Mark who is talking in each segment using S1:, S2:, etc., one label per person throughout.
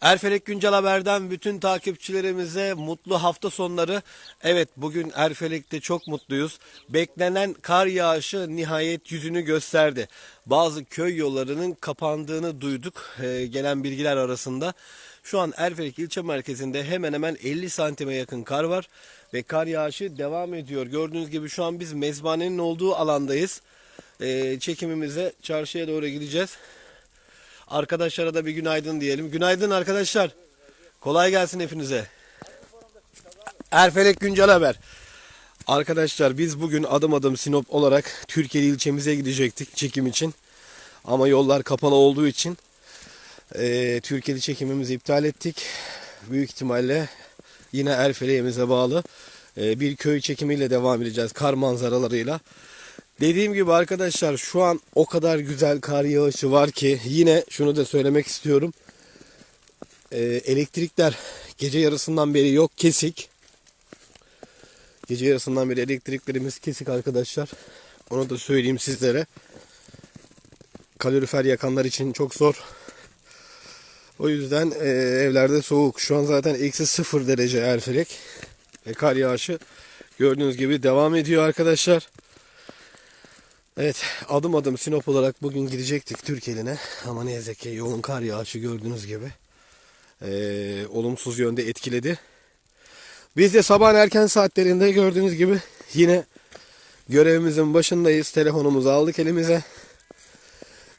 S1: Erfelek Güncel Haber'den bütün takipçilerimize mutlu hafta sonları. Evet bugün Erfelek'te çok mutluyuz. Beklenen kar yağışı nihayet yüzünü gösterdi. Bazı köy yollarının kapandığını duyduk e, gelen bilgiler arasında. Şu an Erfelek ilçe merkezinde hemen hemen 50 santime yakın kar var. Ve kar yağışı devam ediyor. Gördüğünüz gibi şu an biz mezbanenin olduğu alandayız. E, çekimimize çarşıya doğru gideceğiz. Arkadaşlara da bir günaydın diyelim. Günaydın arkadaşlar. Kolay gelsin hepinize. Erfelek Güncel Haber. Arkadaşlar biz bugün adım adım Sinop olarak Türkiye ilçemize gidecektik çekim için. Ama yollar kapalı olduğu için e, Türkiye'de çekimimizi iptal ettik. Büyük ihtimalle yine Erfelek'imize bağlı e, bir köy çekimiyle devam edeceğiz. Kar manzaralarıyla. Dediğim gibi arkadaşlar şu an o kadar güzel kar yağışı var ki yine şunu da söylemek istiyorum. Ee, elektrikler gece yarısından beri yok kesik. Gece yarısından beri elektriklerimiz kesik arkadaşlar. Onu da söyleyeyim sizlere. Kalorifer yakanlar için çok zor. O yüzden e, evlerde soğuk. Şu an zaten eksi sıfır derece Erfelek. Ve kar yağışı gördüğünüz gibi devam ediyor arkadaşlar. Evet adım adım Sinop olarak bugün gidecektik Türkiye'line ama ne yazık ki yoğun kar yağışı gördüğünüz gibi eee, olumsuz yönde etkiledi. Biz de sabahın erken saatlerinde gördüğünüz gibi yine görevimizin başındayız. Telefonumuzu aldık elimize.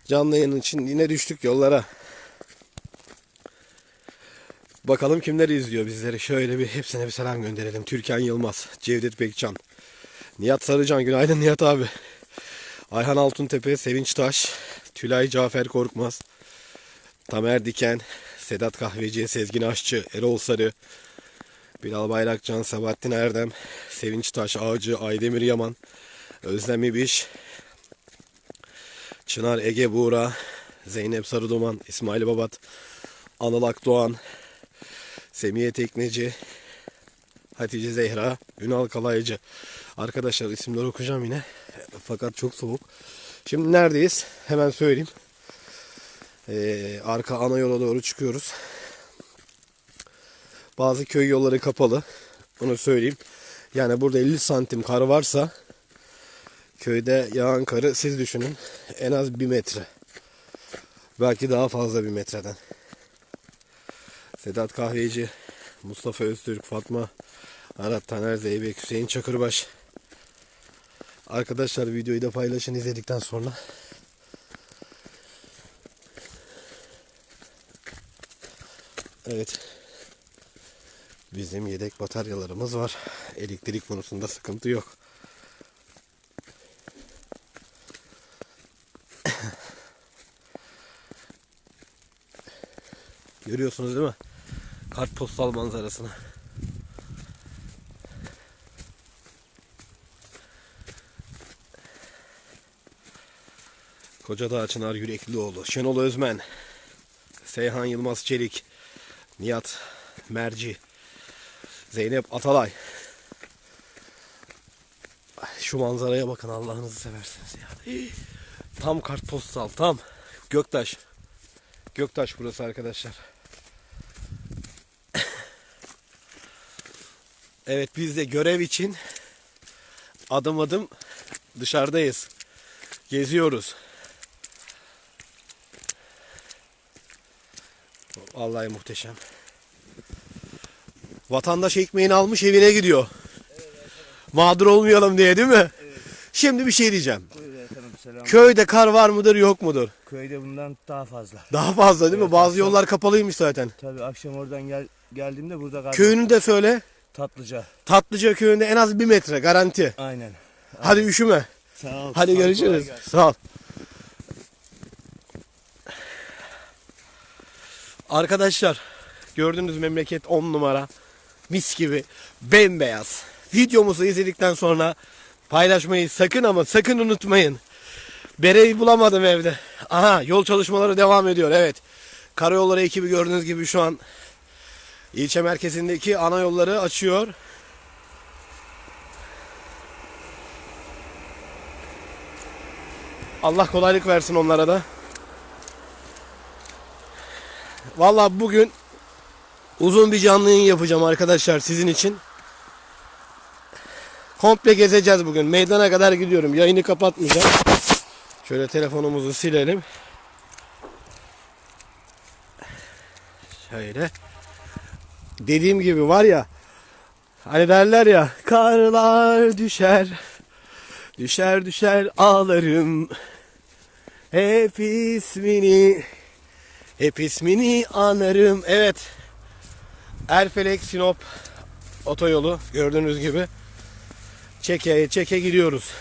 S1: Canlı yayın için yine düştük yollara. Bakalım kimler izliyor bizleri. Şöyle bir hepsine bir selam gönderelim. Türkan Yılmaz, Cevdet Bekcan, Nihat Sarıcan. Günaydın Nihat abi. Ayhan Altuntepe, Sevinç Taş, Tülay Cafer Korkmaz, Tamer Diken, Sedat Kahveci, Sezgin Aşçı, Erol Sarı, Bilal Bayrakcan, Sabahattin Erdem, Sevinç Taş Ağacı, Aydemir Yaman, Özlem İbiş, Çınar Ege Buğra, Zeynep Sarıduman, İsmail Babat, Anıl Akdoğan, Semiye Tekneci, Hatice Zehra, Ünal Kalaycı. Arkadaşlar isimleri okuyacağım yine. Fakat çok soğuk. Şimdi neredeyiz? Hemen söyleyeyim. Ee, arka ana yola doğru çıkıyoruz. Bazı köy yolları kapalı. Onu söyleyeyim. Yani burada 50 santim kar varsa köyde yağan karı siz düşünün. En az 1 metre. Belki daha fazla bir metreden. Sedat Kahveci, Mustafa Öztürk, Fatma Arat Taner Zeybek, Hüseyin Çakırbaş. Arkadaşlar videoyu da paylaşın izledikten sonra. Evet. Bizim yedek bataryalarımız var. Elektrik konusunda sıkıntı yok. Görüyorsunuz değil mi? Kartpostal manzarasını. Kocadağ Çınar Yüreklioğlu, Şenol Özmen, Seyhan Yılmaz Çelik, Nihat Merci, Zeynep Atalay. Ay, Şu manzaraya bakın Allah'ınızı seversiniz ya. Tam kartpostal, tam. Göktaş. Göktaş burası arkadaşlar. Evet biz de görev için adım adım dışarıdayız. Geziyoruz. Vallahi muhteşem. Vatandaş ekmeğini almış evine gidiyor. Mağdur olmayalım diye değil mi? Şimdi bir şey diyeceğim.
S2: Efendim.
S1: Köyde kar var mıdır yok mudur?
S2: Köyde bundan daha fazla.
S1: Daha fazla değil mi?
S2: Evet,
S1: Bazı
S2: akşam-
S1: yollar kapalıymış zaten.
S2: Tabii akşam oradan gel geldiğimde burada kaldım.
S1: Köyünü de söyle.
S2: Tatlıca.
S1: Tatlıca köyünde en az bir metre garanti.
S2: Aynen.
S1: Hadi üşüme.
S2: Sağ ol.
S1: Hadi
S2: Sağ
S1: görüşürüz. Sağ ol. Arkadaşlar gördüğünüz memleket 10 numara. Mis gibi bembeyaz. Videomuzu izledikten sonra paylaşmayı sakın ama sakın unutmayın. Bereyi bulamadım evde. Aha yol çalışmaları devam ediyor evet. Karayolları ekibi gördüğünüz gibi şu an ilçe merkezindeki ana yolları açıyor. Allah kolaylık versin onlara da. Vallahi bugün Uzun bir canlı yayın yapacağım arkadaşlar sizin için. Komple gezeceğiz bugün. Meydana kadar gidiyorum. Yayını kapatmayacağım. Şöyle telefonumuzu silelim. Şöyle. Dediğim gibi var ya hani derler ya karlar düşer düşer düşer ağlarım. Hep ismini hep ismini anarım. Evet Erfelek Sinop otoyolu gördüğünüz gibi. Çeke çeke gidiyoruz.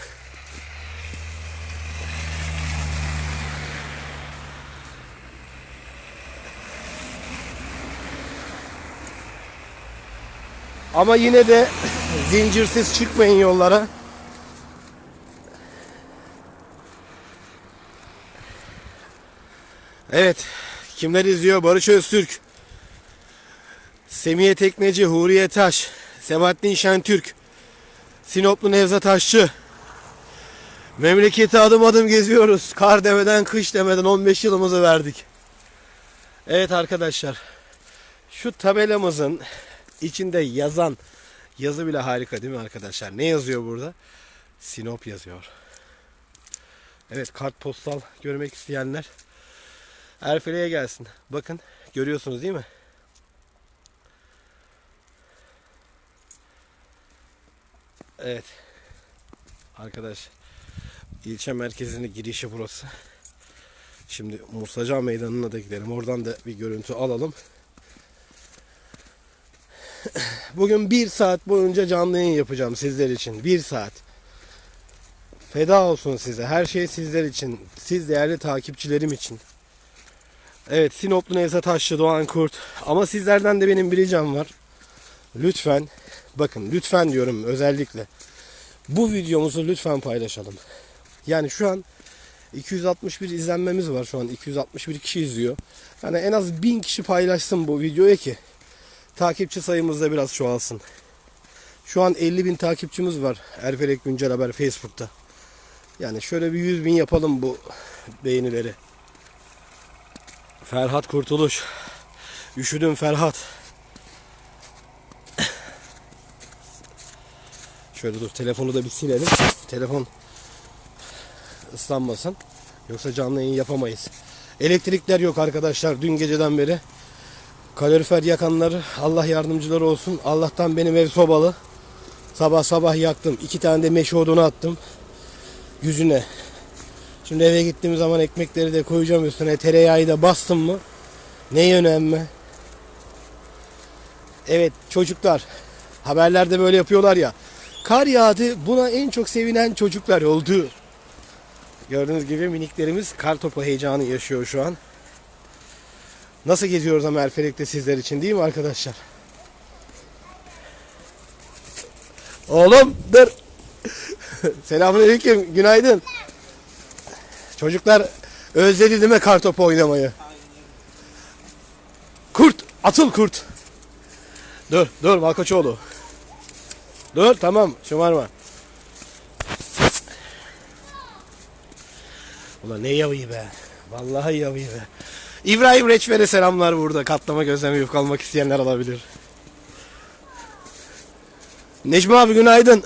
S1: Ama yine de zincirsiz çıkmayın yollara. Evet. Kimler izliyor? Barış Öztürk. Semiye Tekneci, Huriye Taş, Sebahattin Şentürk, Sinoplu Nevzat Taşçı. Memleketi adım adım geziyoruz. Kar demeden, kış demeden 15 yılımızı verdik. Evet arkadaşlar. Şu tabelamızın içinde yazan yazı bile harika değil mi arkadaşlar? Ne yazıyor burada? Sinop yazıyor. Evet kartpostal görmek isteyenler Erfele'ye gelsin. Bakın görüyorsunuz değil mi? Evet. Arkadaş ilçe merkezine girişi burası. Şimdi Musaca Meydanı'na da gidelim. Oradan da bir görüntü alalım. Bugün bir saat boyunca canlı yayın yapacağım sizler için. Bir saat. Feda olsun size. Her şey sizler için. Siz değerli takipçilerim için. Evet Sinoplu Nevzat Taşlı Doğan Kurt. Ama sizlerden de benim bir ricam var. Lütfen bakın lütfen diyorum özellikle. Bu videomuzu lütfen paylaşalım. Yani şu an 261 izlenmemiz var şu an. 261 kişi izliyor. Yani en az 1000 kişi paylaşsın bu videoya ki takipçi sayımız da biraz çoğalsın. Şu an 50 bin takipçimiz var Erfelek Güncel Haber Facebook'ta. Yani şöyle bir 100 bin yapalım bu beğenileri. Ferhat Kurtuluş. Üşüdüm Ferhat. Şöyle dur telefonu da bir silelim. Telefon ıslanmasın. Yoksa canlı yayın yapamayız. Elektrikler yok arkadaşlar dün geceden beri. Kalorifer yakanlar Allah yardımcıları olsun. Allah'tan benim ev sobalı. Sabah sabah yaktım. İki tane de meşe odunu attım. Yüzüne. Şimdi eve gittiğim zaman ekmekleri de koyacağım üstüne. Tereyağı da bastım mı? Ne önemli? Evet çocuklar. Haberlerde böyle yapıyorlar ya. Kar yağdı. Buna en çok sevinen çocuklar oldu. Gördüğünüz gibi miniklerimiz kar topu heyecanı yaşıyor şu an. Nasıl geziyoruz ama Erfelek'te sizler için değil mi arkadaşlar? Oğlum dur. Selamünaleyküm. Günaydın. Çocuklar özledi değil mi kartopu oynamayı? Kurt. Atıl kurt. Dur dur Malkoçoğlu. Dur tamam şımarma. Ulan ne yavıyı be. Vallahi yavıyı be. İbrahim Reçber'e selamlar burada. Katlama gözleme yufka almak isteyenler alabilir. Necmi abi günaydın.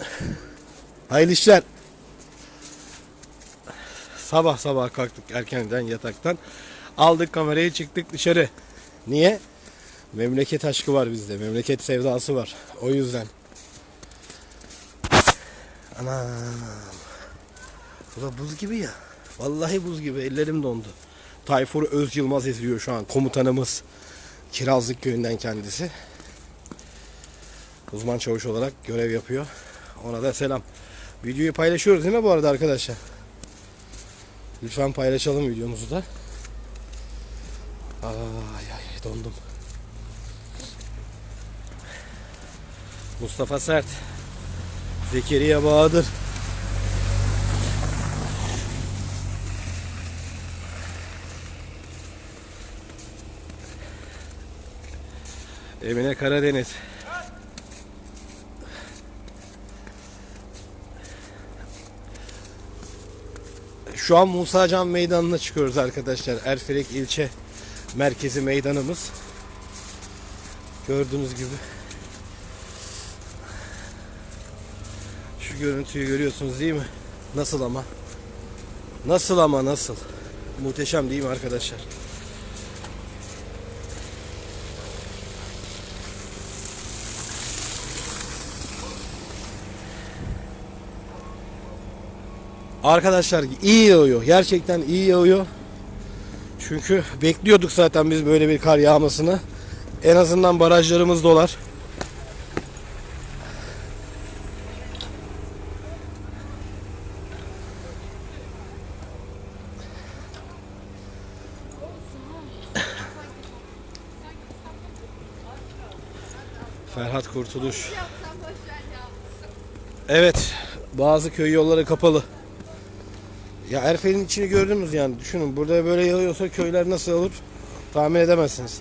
S1: Hayırlı işler. Sabah sabah kalktık erkenden yataktan. Aldık kamerayı çıktık dışarı. Niye? Memleket aşkı var bizde. Memleket sevdası var. O yüzden. Anam. Bu da buz gibi ya. Vallahi buz gibi. Ellerim dondu. Tayfur Öz Yılmaz izliyor şu an. Komutanımız. Kirazlık köyünden kendisi. Uzman çavuş olarak görev yapıyor. Ona da selam. Videoyu paylaşıyoruz değil mi bu arada arkadaşlar? Lütfen paylaşalım videomuzu da. Ay ay dondum. Mustafa Sert. Zekeriya Bahadır. Emine Karadeniz. Şu an Musa Can Meydanı'na çıkıyoruz arkadaşlar. Erfelek ilçe merkezi meydanımız. Gördüğünüz gibi. Şu görüntüyü görüyorsunuz değil mi? Nasıl ama? Nasıl ama nasıl? Muhteşem değil mi arkadaşlar? Arkadaşlar iyi yağıyor. Gerçekten iyi yağıyor. Çünkü bekliyorduk zaten biz böyle bir kar yağmasını. En azından barajlarımız dolar. Ferhat Kurtuluş. Evet, bazı köy yolları kapalı. Ya Erfel'in içini gördünüz yani düşünün burada böyle yağıyorsa köyler nasıl olur tahmin edemezsiniz.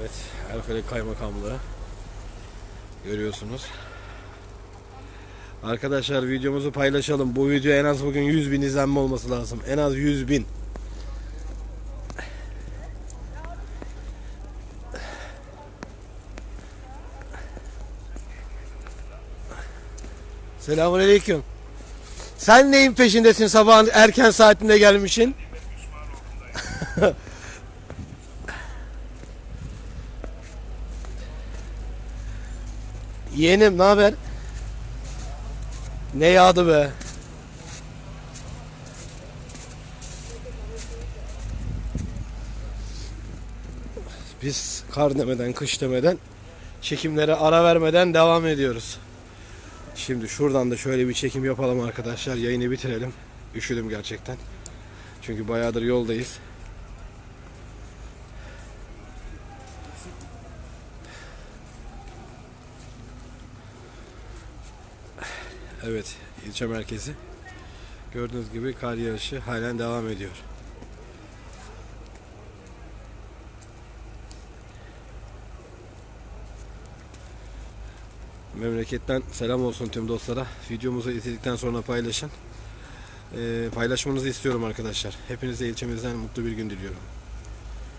S1: Evet Erfel'in kaymakamlığı görüyorsunuz. Arkadaşlar videomuzu paylaşalım. Bu video en az bugün 100 bin izlenme olması lazım. En az 100 bin. Selamünaleyküm. Sen neyin peşindesin sabahın erken saatinde gelmişsin? Yeğenim ne haber? Ne yağdı be? Biz kar demeden, kış demeden çekimlere ara vermeden devam ediyoruz. Şimdi şuradan da şöyle bir çekim yapalım arkadaşlar. Yayını bitirelim. Üşüdüm gerçekten. Çünkü bayağıdır yoldayız. Evet, ilçe merkezi. Gördüğünüz gibi kar yağışı halen devam ediyor. Memleketten selam olsun tüm dostlara. Videomuzu izledikten sonra paylaşın. Ee, paylaşmanızı istiyorum arkadaşlar. Hepinize ilçemizden mutlu bir gün diliyorum.